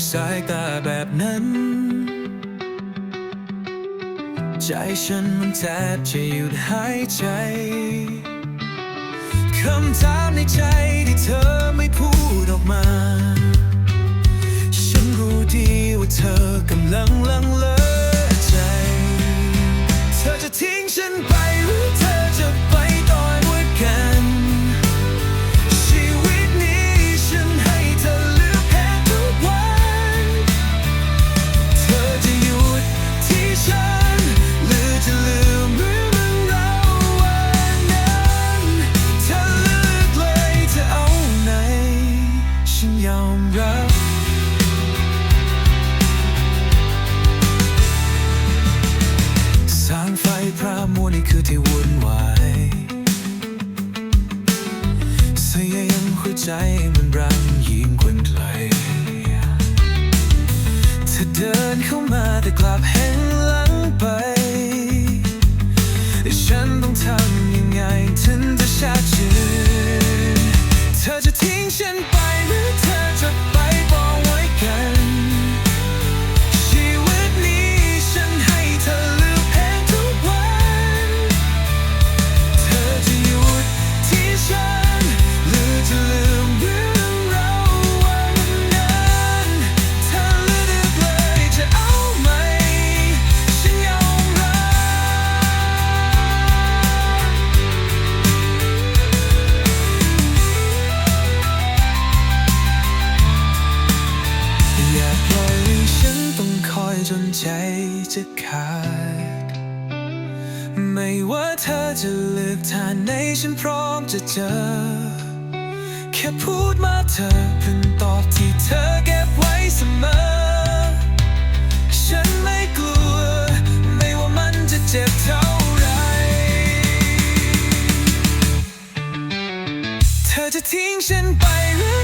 ด้วยสายตาแบบนั้น ใจฉันมันแทบจะหยุดหายใจ คำถามในใจที่เธอไม่พูดออกมา ฉันรู้ดีว่าเธอกำลังลังเลใจ เธอจะทิ้งฉันไป ยอมรับสร้างไฟพระมัวนี่คือที่วุ่นวายเสียยังหัวใจมันรังยิ่งกว่าไกลเธอเดินเข้ามาแต่กลับแหันหลังไป ฉันต้องทำยังไงถึงจะชัดเจนเธอจะทิ้งฉันไป จะขาด ไม่ว่าเธอจะเลือกทานไหนฉันพร้อมจะเจอ แค่พูดมาเธอเพิ่งตอบที่เธอเก็บไว้เสมอ ฉันไม่กลัว ไม่ว่ามันจะเจ็บเท่าไร เธอจะทิ้งฉันไปหรือ